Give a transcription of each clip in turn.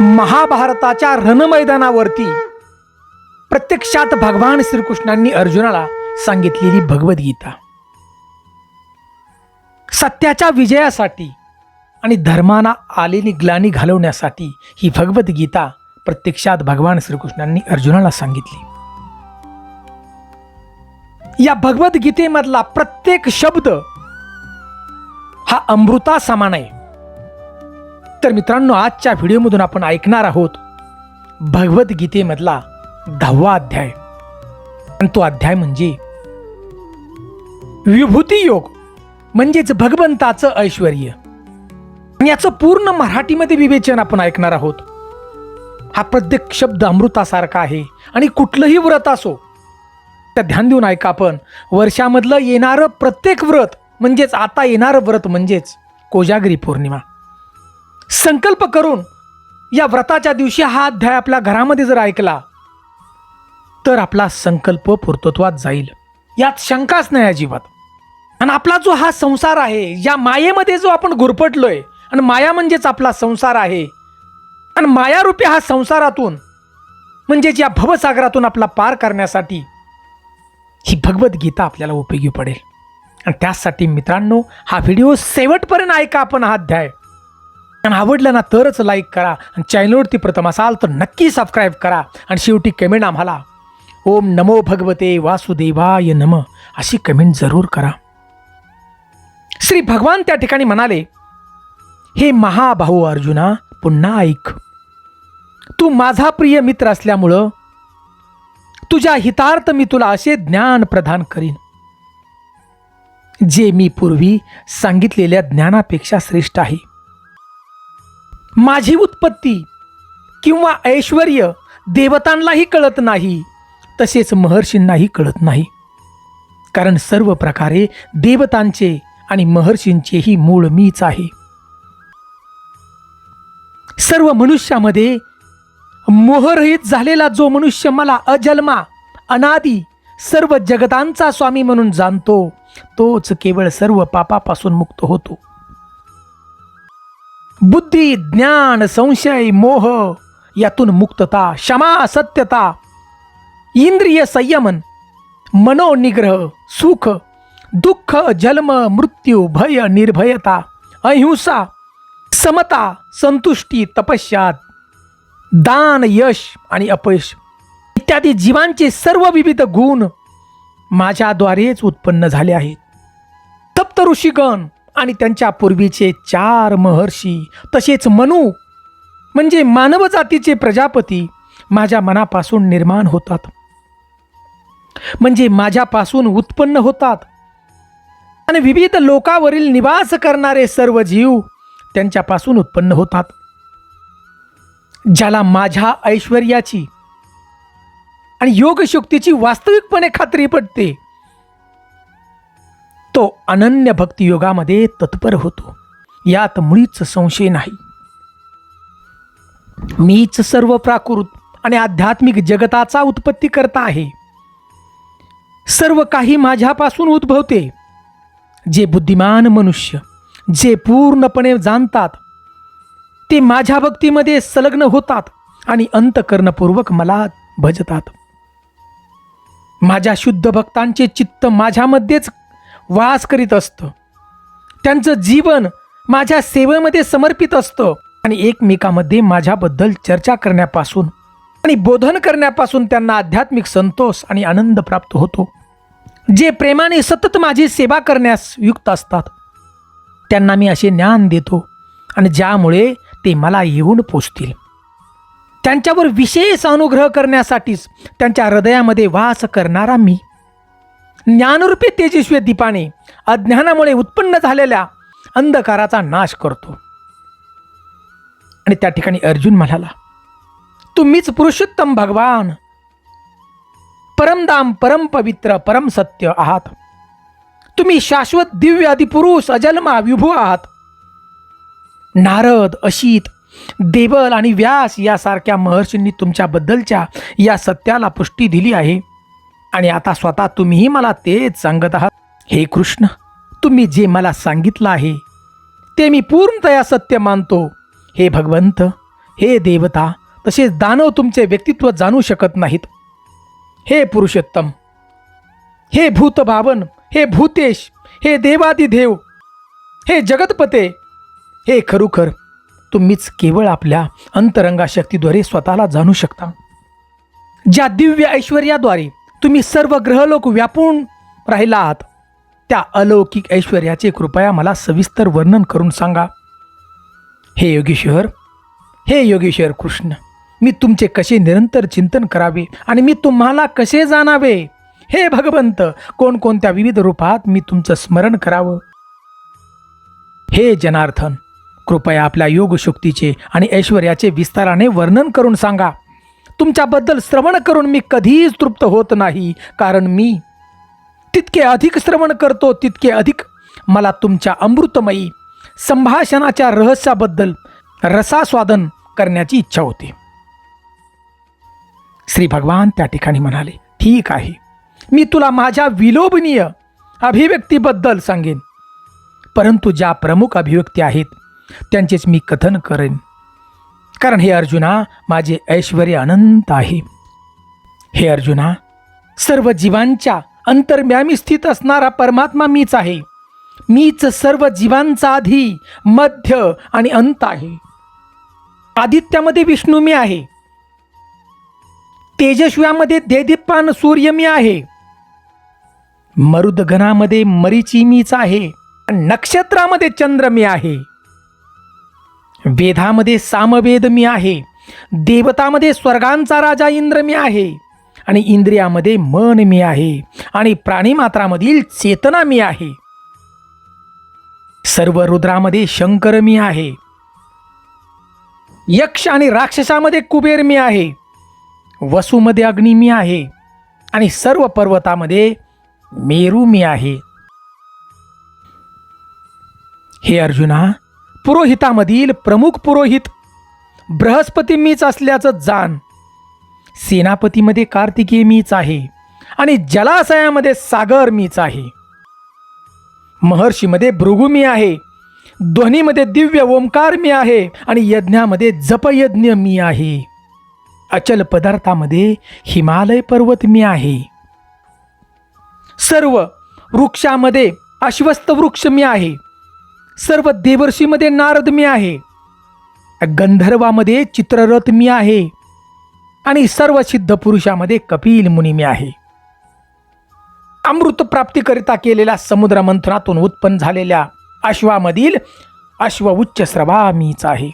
महाभारताच्या रणमैदानावरती प्रत्यक्षात भगवान श्रीकृष्णांनी अर्जुनाला सांगितलेली भगवद्गीता. सत्याच्या विजयासाठी आणि धर्माना आलेली ग्लानी घालवण्यासाठी ही भगवद्गीता प्रत्यक्षात भगवान श्रीकृष्णांनी अर्जुनाला सांगितली. या भगवद्गीतेमधला प्रत्येक शब्द हा अमृता समान आहे. तर मित्रांनो आजच्या व्हिडिओमधून आपण ऐकणार आहोत भगवद्गीतेमधला दहावा अध्याय. आणि तो अध्याय म्हणजे विभूती योग म्हणजेच भगवंताचं ऐश्वर याचं पूर्ण मराठीमध्ये विवेचन आपण ऐकणार आहोत. हा प्रत्येक शब्द अमृतासारखा आहे आणि कुठलंही व्रत असो तर ध्यान देऊन ऐका आपण. वर्षामधलं येणारं प्रत्येक व्रत म्हणजेच आता येणारं व्रत म्हणजेच कोजागिरी पौर्णिमा. संकल्प करून या व्रताच्या दिवशी हा अध्याय आपल्या घरामध्ये जर ऐकला तर आपला संकल्प पूर्तत्वात जाईल. यात शंकाच नाही अजिबात. आणि आपला जो हा संसार आहे या मायेमध्ये जो आपण गुरपटलोय आणि माया म्हणजेच आपला संसार आहे आणि मायारूपी हा संसारातून म्हणजेच या भवसागरातून आपला पार करण्यासाठी ही भगवद्गीता आपल्याला उपयोगी पडेल. आणि त्यासाठी मित्रांनो हा व्हिडिओ शेवटपर्यंत ऐका आपण हा अध्याय. आणि आवडलं ना तरच लाईक करा. आणि चॅनलवरती प्रथम असाल तर नक्की सबस्क्राईब करा. आणि शेवटी कमेंट आम्हाला. ओम नमो भगवते वासुदेवाय नम. अशी कमेंट जरूर करा. श्री भगवान त्या ठिकाणी म्हणाले हे महाभाऊ अर्जुना पुन्हा ऐक. तू माझा प्रिय मित्र असल्यामुळं तुझ्या हितार्थ मी तुला असे ज्ञान प्रदान करीन. जे मी पूर्वी सांगितलेल्या ज्ञानापेक्षा श्रेष्ठ आहे. माझी उत्पत्ती किंवा ऐश्वर देवतांनाही कळत नाही तसेच महर्षींनाही कळत नाही. कारण सर्व प्रकारे देवतांचे आणि महर्षींचेही मूळ मीच आहे. सर्व मनुष्यामध्ये मोहरहित झालेला जो मनुष्य मला अजन्मा अनादी सर्व जगतांचा स्वामी म्हणून जाणतो तोच केवळ सर्व पापापासून मुक्त होतो. बुद्धी ज्ञान संशय मोह यातून मुक्तता क्षमा सत्यता इंद्रिय संयमन मनोनिग्रह सुख दुःख जन्म मृत्यू भय निर्भयता अहिंसा समता संतुष्टी तपश्चात दान यश आणि अपयश इत्यादी जीवांचे सर्व विविध गुण माझ्याद्वारेच उत्पन्न झाले आहेत. तप्त ऋषीगण आणि त्यांच्या पूर्वीचे चार महर्षी तसेच मनू म्हणजे मानवजातीचे प्रजापती माझ्या मनापासून निर्माण होतात. म्हणजे माझ्यापासून उत्पन्न होतात. आणि विविध लोकावरील निवास करणारे सर्व जीव त्यांच्यापासून उत्पन्न होतात. ज्याला माझ्या ऐश्वर्याची आणि योगशक्तीची वास्तविकपणे खात्री पडते. तो अनन्य भक्तियोगामध्ये तत्पर होतो. यात मुळीच संशय नाही. मीच सर्व प्राकृत आणि आध्यात्मिक जगताचा उत्पत्ती करता आहे. सर्व काही माझ्यापासून उद्भवते. जे बुद्धिमान मनुष्य जे पूर्णपणे जाणतात ते माझ्या भक्तीमध्ये संलग्न होतात आणि अंतकरणपूर्वक मला भजतात. माझ्या शुद्ध भक्तांचे चित्त माझ्यामध्येच वास करीत असतं. त्यांचं जीवन माझ्या सेवेमध्ये समर्पित असतं आणि एकमेकामध्ये माझ्याबद्दल चर्चा करण्यापासून आणि बोधन करण्यापासून त्यांना आध्यात्मिक संतोष आणि आनंद प्राप्त होतो. जे प्रेमाने सतत माझी सेवा करण्यास युक्त असतात. त्यांना मी असे ज्ञान देतो आणि ज्यामुळे ते मला येऊन पोचतील. त्यांच्यावर विशेष अनुग्रह करण्यासाठीच त्यांच्या हृदयामध्ये वास करणारा मी. ज्ञानरूपी तेजस्वी दीपाने अज्ञानामुळे उत्पन्न झालेल्या अंधकाराचा नाश करतो. आणि त्या ठिकाणी अर्जुन म्हणाला तुम्हीच पुरुषोत्तम भगवान. परमदाम परम पवित्र परम सत्य आहात. तुम्ही शाश्वत दिव्य अधिपुरुष अजन्मा विभू आहात. नारद अशीत देवल आणि व्यास यासारख्या महर्षींनी तुमच्याबद्दलच्या या सत्याला पुष्टी दिली आहे. आणि आता स्वतः तुम्हीही मला तेच सांगत आहात. हे कृष्ण तुम्ही जे मला सांगितलं आहे ते मी पूर्णतया सत्य मानतो. हे भगवंत हे देवता तसेच दानव तुमचे व्यक्तित्व जाणू शकत नाहीत. हे पुरुषोत्तम हे भूतभावन हे भूतेश हे देवादिदेव हे जगतपते हे खरोखर तुम्हीच केवळ आपल्या अंतरंगा शक्तीद्वारे स्वतःला जाणू शकता. ज्या दिव्य ऐश्वर्याद्वारे तुम्ही सर्व ग्रहलोक व्यापून राहिला आहात त्या अलौकिक ऐश्वर्याचे कृपया मला सविस्तर वर्णन करून सांगा. हे योगेश्वर हे योगेश्वर कृष्ण मी तुमचे कसे निरंतर चिंतन करावे आणि मी तुम्हाला कसे जाणावे? हे भगवंत कोणकोणत्या विविध रूपात मी तुमचं स्मरण करावं? हे जनार्दन कृपया आपल्या योगशक्तीचे आणि ऐश्वर्याचे विस्ताराने वर्णन करून सांगा. तुमच्याबद्दल श्रवण करून मी कधीच तृप्त होत नाही कारण मी तितके अधिक श्रवण करतो तितके अधिक मला तुमच्या अमृतमयी संभाषणाच्या रहस्याबद्दल रसास्वादन करण्याची इच्छा होते. श्री भगवान त्या ठिकाणी म्हणाले ठीक आहे. मी तुला माझ्या विलोभनीय अभिव्यक्तीबद्दल सांगेन. परंतु ज्या प्रमुख अभिव्यक्ती आहेत त्यांचेच मी कथन करेन. कारण हे अर्जुना माझे ऐश्वर अनंत आहे. हे अर्जुना सर्व जीवांच्या अंतर्म्यामी स्थित असणारा परमात्मा मीच आहे. मीच सर्व जीवांचा आधी मध्य आणि अंत आहे. आदित्यामध्ये विष्णू मी आहे. तेजस्व्यामध्ये देदीप्पान सूर्य मी आहे. मरुदगनामध्ये मरीची मीच आहे. नक्षत्रामध्ये चंद्र मी आहे. वेदामध्ये सामवेद मी आहे. देवतामध्ये स्वर्गांचा राजा इंद्र मी आहे. आणि इंद्रियामध्ये मन मी आहे. आणि प्राणीमात्रामधील चेतना मी आहे. सर्व रुद्रामध्ये शंकर मी आहे. यक्ष आणि राक्षसामध्ये कुबेर मी आहे. वसूमध्ये अग्नी मी आहे. आणि सर्व पर्वतामध्ये मेरू मी आहे. हे अर्जुना पुरोहितामधील प्रमुख पुरोहित बृहस्पती मीच असल्याचं जाण. सेनापतीमध्ये कार्तिकीय मीच आहे आणि जलाशयामध्ये सागर मीच आहे. महर्षीमध्ये भृगू मी आहे ध्वनीमध्ये दिव्य ओंकार मी आहे आणि यज्ञामध्ये जपयज्ञ मी आहे. अचल पदार्थामध्ये हिमालय पर्वत मी आहे. सर्व वृक्षामध्ये अश्वस्त वृक्ष मी आहे. सर्व देवर्षीमध्ये नारद मी आहे. गंधर्वामध्ये चित्ररथ मी आहे. आणि सर्व सिद्ध पुरुषामध्ये कपिल मुनी मी आहे. अमृत प्राप्तीकरिता केलेल्या समुद्र मंथनातून उत्पन्न झालेल्या अश्वामधील अश्व उच्च स्रवा मीच आहे.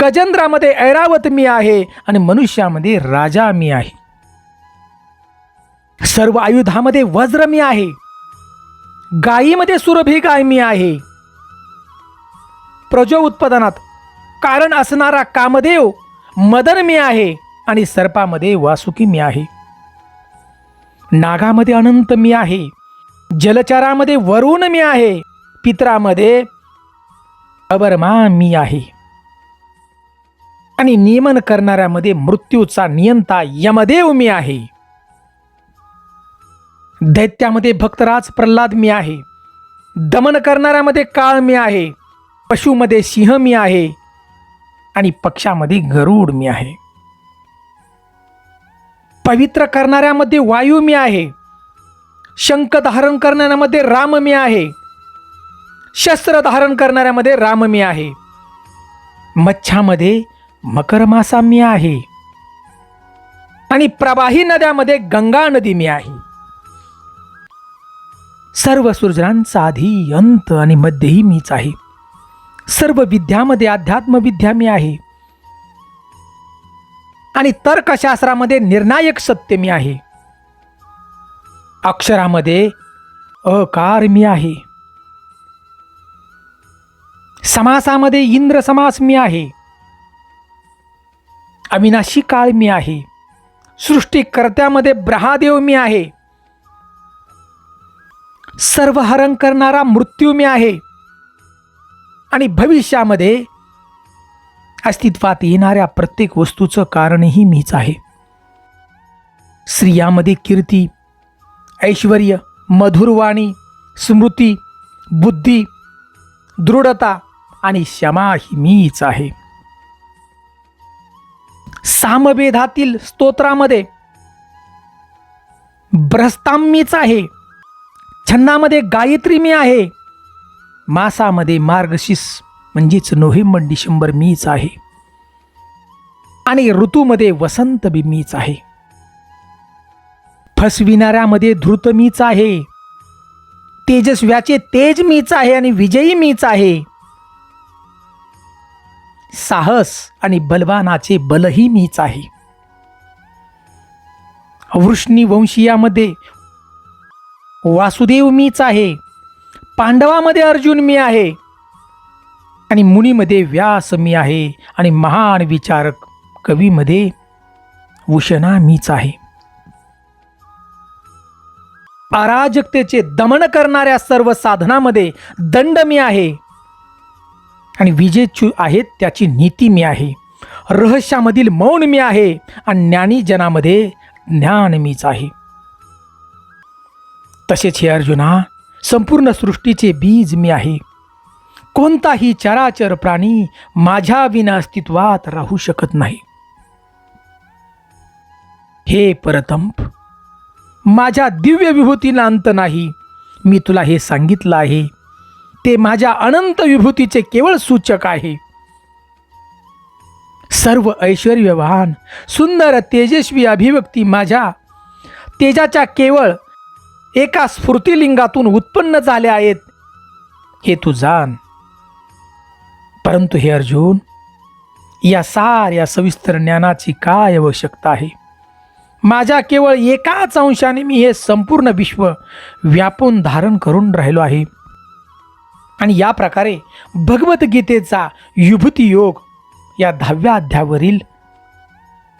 गजेंद्रामध्ये ऐरावत मी आहे आणि मनुष्यामध्ये राजा मी आहे. सर्व आयुधामध्ये वज्र मी आहे. गायीमध्ये सुरभी गाय मी आहे. प्रजो उत्पादनात कारण असणारा कामदेव मदन मी आहे आणि सर्पामध्ये वासुकी मी आहे. नागामध्ये अनंत मी आहे. जलचरामध्ये वरुण मी आहे. पित्रामध्ये अबरमा मी आहे. आणि नियमन करणाऱ्यामध्ये मृत्यूचा नियंता यमदेव मी आहे. दैत्यामध्ये भक्तराज प्रल्हाद मी आहे. दमन करणाऱ्यामध्ये काळ मी आहे. पशुमध्ये सिंह मी आहे आणि पक्षामध्ये गरुड मी आहे. पवित्र करणाऱ्यामध्ये वायू मी आहे. शंख धारण करणाऱ्यामध्ये राम मी आहे. शस्त्र धारण करणाऱ्यामध्ये राम मी आहे. मच्छामध्ये मकरमासा मी आहे. आणि प्रवाही नद्यामध्ये गंगा नदी मी आहे. सर्व सृजनांचा आधी अंत आणि मध्यही मीच आहे. सर्व विद्यामध्ये अध्यात्म विद्या मी आहे. आणि तर्कशास्त्रामध्ये निर्णायक सत्य मी आहे. अक्षरामध्ये अकार मी आहे. समासामध्ये इंद्र समास मी आहे. अविनाशी काळ मी आहे. सृष्टीकर्त्यामध्ये ब्रहादेव मी आहे. सर्व हरण करणारा मृत्यू मी आहे. आणि भविष्यामध्ये अस्तित्वात येणाऱ्या प्रत्येक वस्तूचं कारणही मीच आहे. स्त्रियामध्ये कीर्ती ऐश्वर मधुरवाणी स्मृती बुद्धी दृढता आणि क्षमा ही मीच आहे. सामवेदातील स्तोत्रामध्ये ब्रस्तांमीच आहे. छंदामध्ये गायत्री मी आहे. मासामध्ये मार्गशीस म्हणजेच नोव्हेंबर डिसेंबर मीच आहे. आणि ऋतूमध्ये वसंत बी मीच आहे. फसविणाऱ्यामध्ये धृत मीच आहे. तेजस्व्याचे तेज मीच आहे आणि विजयी मीच आहे. साहस आणि बलवानाचे बलही मीच आहे. वृष्णी वंशीयामध्ये वासुदेव मीच आहे. पांडवामध्ये अर्जुन मी आहे. आणि मुनीमध्ये व्यास मी आहे. आणि महान विचारक कवीमध्ये उशना मीच आहे. अराजकतेचे दमन करणाऱ्या सर्व साधनामध्ये दंड मी आहे. आणि विजेचू आहेत त्याची नीती मी आहे. रहस्यामधील मौन मी आहे. आणि ज्ञानीजनामध्ये ज्ञान मीच आहे. तसेच हे अर्जुना संपूर्ण सृष्टीचे बीज मी आहे. कोणताही चराचर प्राणी माझ्या विना अस्तित्वात राहू शकत नाही. हे परतंप माझ्या दिव्य विभूतीला अंत नाही. मी तुला हे सांगितलं आहे. ते माझ्या अनंत विभूतीचे केवळ सूचक आहे. सर्व ऐश्वर्यवान सुंदर तेजस्वी अभिव्यक्ती माझ्या. तेजाच्या केवळ एका स्फूर्तिलिंगातून उत्पन्न झाल्या आहेत हे तू जाण. परंतु हे अर्जुन या साऱ्या सविस्तर ज्ञानाची काय आवश्यकता आहे? माझ्या केवळ एकाच अंशाने मी हे संपूर्ण विश्व व्यापून धारण करून राहिलो आहे. आणि या प्रकारे भगवद्गीतेचा युभूती योग या दहाव्या अध्यावरील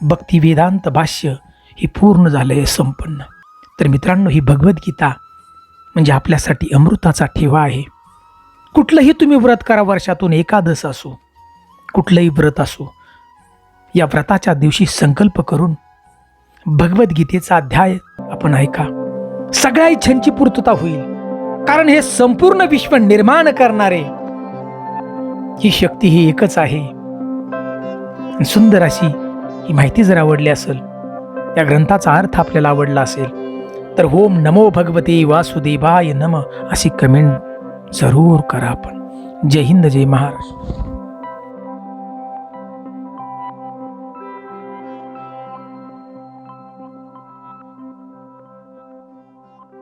भक्तिवेदांत भाष्य हे पूर्ण झालं आहे संपन्न. तर मित्रांनो ही भगवद्गीता म्हणजे आपल्यासाठी अमृताचा ठेवा आहे. कुठलंही तुम्ही व्रत करा वर्षातून एकादश असो कुठलंही व्रत असो या व्रताच्या दिवशी संकल्प करून भगवद्गीतेचा अध्याय आपण ऐका. सगळ्या इच्छांची पूर्तता होईल. कारण हे संपूर्ण विश्व निर्माण करणारे ही शक्ती ही एकच आहे. सुंदर अशी ही माहिती जर आवडली असेल या ग्रंथाचा अर्थ आपल्याला आवडला असेल तर होम नमो भगवते वासुदेवाय नम अशी कमेंट जरूर करा आपण. जय हिंद जय महाराष्ट्र.